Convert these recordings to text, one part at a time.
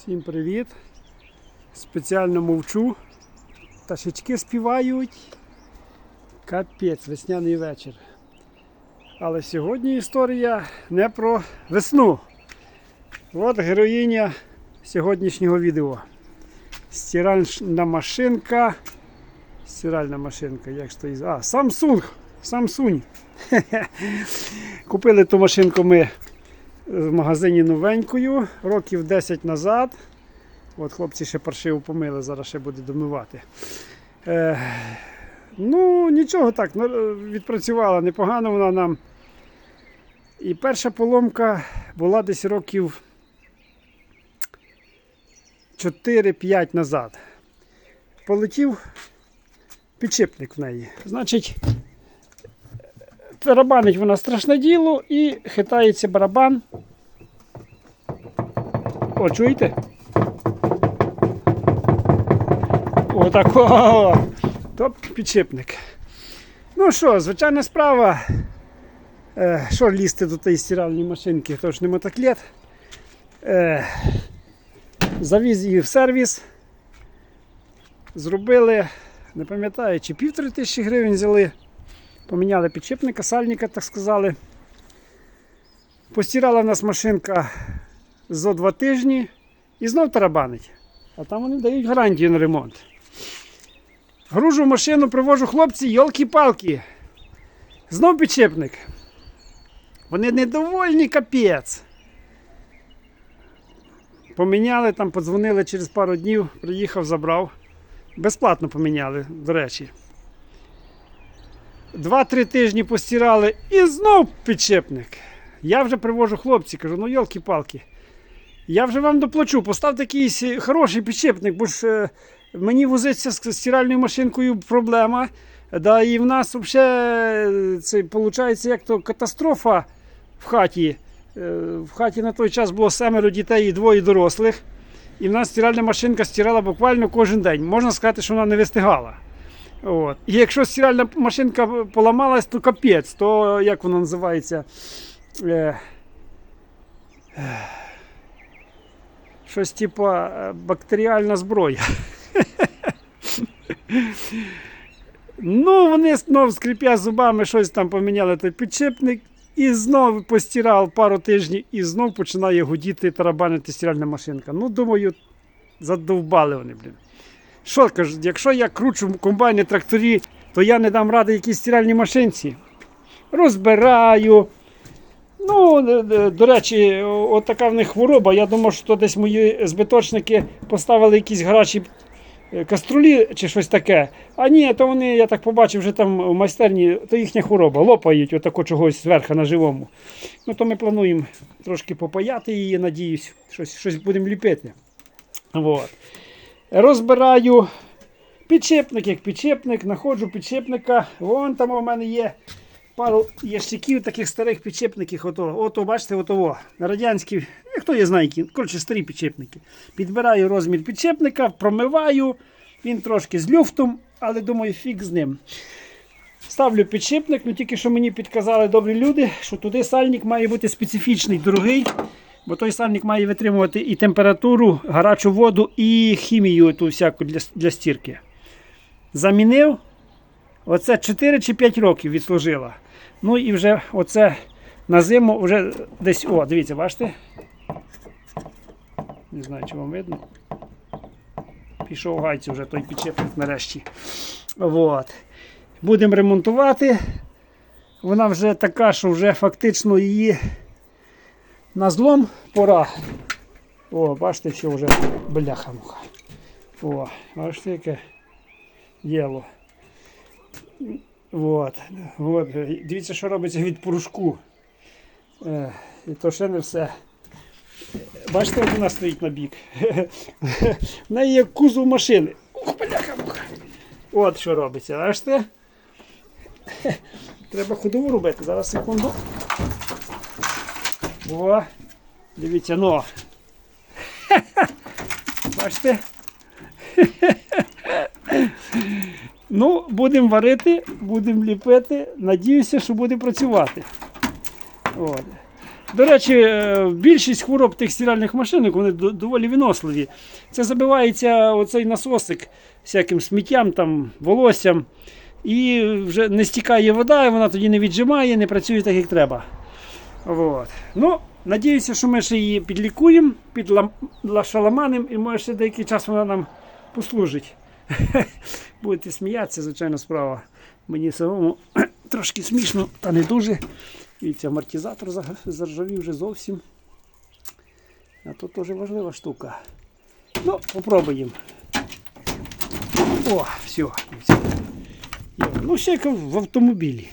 Всім привіт! Спеціально мовчу. Пташечки співають. Капець, весняний вечір. Але сьогодні історія не про весну. От героїня сьогоднішнього відео. Стиральна машинка. Стиральна машинка, як стоїть. А, Samsung. Samsung. Купили ту машинку ми в магазині новенькою, років 10 назад. От хлопці ще паршиво помили, зараз ще буде домивати. Е, ну, нічого так, ну, відпрацювала непогано вона нам. І перша поломка була десь років 4-5 назад. Полетів підшипник в неї. Значить, Тарабанить вона страшне діло і хитається барабан. О, чуєте? Отако. То підшипник. Ну що, звичайна справа. Е, що лізти до тієї стиральної машинки, то ж не мотоклет. Е, завіз її в сервіс. Зробили, не пам'ятаю, чи півтори тисячі гривень взяли. Поміняли підшипника, сальника, так сказали. Постирала в нас машинка зо два тижні і знов тарабанить. А там вони дають гарантію на ремонт. Гружу в машину, привожу хлопці, йолки-палки. Знов підшипник. Вони недовольні капець. Поміняли, там подзвонили через пару днів, приїхав, забрав. Безплатно поміняли, до речі. Два-три тижні постирали і знов підшипник. Я вже привожу хлопці, кажу, ну йолки-палки. Я вже вам доплачу, поставте якийсь хороший підшипник, бо ж е, мені возиться з стиральною машинкою проблема. Да, і в нас взагалі це виходить як то катастрофа в хаті. Е, В хаті на той час було семеро дітей і двоє дорослих. І в нас стиральна машинка стирала буквально кожен день. Можна сказати, що вона не вистигала. От. І якщо стиральна машинка поламалась, то капець, то як вона називається? Е, е, щось типа е, бактеріальна зброя. ну, вони знов скрипя зубами, щось там поміняли той підшипник. І знов постирав пару тижнів, і знов починає гудіти тарабанити стиральна машинка. Ну, думаю, задовбали вони, блін. Що кажуть, якщо я кручу в комбайні тракторі, то я не дам ради якійсь стиральній машинці. Розбираю. Ну, е, е, до речі, от така в них хвороба. Я думав, що десь мої збиточники поставили якісь гарячі е, каструлі чи щось таке. А ні, то вони, я так побачив, вже там в майстерні, то їхня хвороба. Лопають отако чогось зверху на живому. Ну, то ми плануємо трошки попаяти її, надіюсь, щось, щось будемо ліпити. Вот. Розбираю підшипник, як підшипник, знаходжу підшипника. Вон там у мене є пару ящиків таких старих підшипників. Ото, ото бачите, ото, радянські, е, хто я знає, які, коротше, старі підшипники. Підбираю розмір підшипника, промиваю, він трошки з люфтом, але думаю, фіг з ним. Ставлю підшипник, ну тільки що мені підказали добрі люди, що туди сальник має бути специфічний, дорогий. Бо той сальник має витримувати і температуру, гарячу воду, і хімію ту всяку для, для стірки. Замінив. Оце 4 чи 5 років відслужила. Ну і вже оце на зиму вже десь. О, дивіться, бачите? Не знаю, чи вам видно. Пішов гайці вже той підшипник нарешті. Вот. Будемо ремонтувати. Вона вже така, що вже фактично її на злом пора. О, бачите, все вже бляха муха. О, бачите, яке діло. Вот. Вот. Дивіться, що робиться від порошку. Е, і то ще не все. Бачите, як вона стоїть на бік. В неї є кузов машини. Ух, бляха муха. От що робиться, бачите? Треба ходову робити. Зараз секунду. О, дивіться, ну. Бачите? Ну, будемо варити, будемо ліпити. Надіюся, що буде працювати. От. До речі, е, більшість хвороб тих стиральних машинок вони доволі виносливі. Це забивається оцей насосик всяким сміттям, там, волоссям. І вже не стікає вода, і вона тоді не віджимає, не працює так, як треба. От. Ну, надіюся, що ми ще її підлікуємо, підлашаламанимо, і може ще деякий час вона нам послужить. Будете сміятися, звичайно, справа. Мені самому трошки смішно, та не дуже. Дивіться, амортизатор заржавів вже зовсім. А то теж важлива штука. Ну, попробуємо. О, все. Ну, ще як в автомобілі.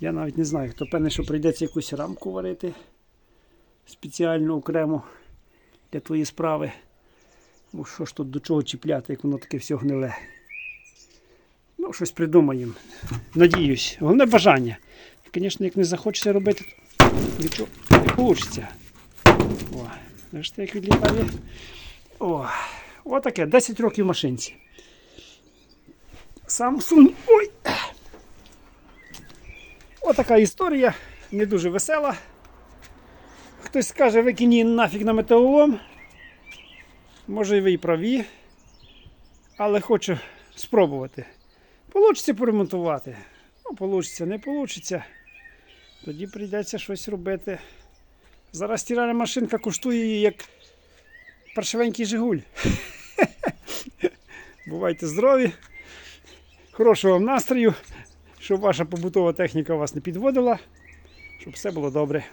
Я навіть не знаю, хто певне, що прийдеться якусь рамку варити спеціально окремо для твоєї справи. Бо що ж тут до чого чіпляти, як воно таке все гниле. Ну, щось придумаємо. Надіюсь. Головне бажання. Звісно, як не захочеться робити, нічого не вийде. О, бачите, як відлітає. О, отаке, 10 років машинці. Samsung. Ой. Отака історія, не дуже весела. Хтось скаже, викинь нафіг на металолом. Може ви і праві. Але хочу спробувати. Получиться поремонтувати. Ну, получиться, не получиться. Тоді прийдеться щось робити. Зараз стиральна машинка коштує як паршивенький Жигуль. Бувайте здорові. Хорошого вам настрою, щоб ваша побутова техніка вас не підводила, щоб все було добре.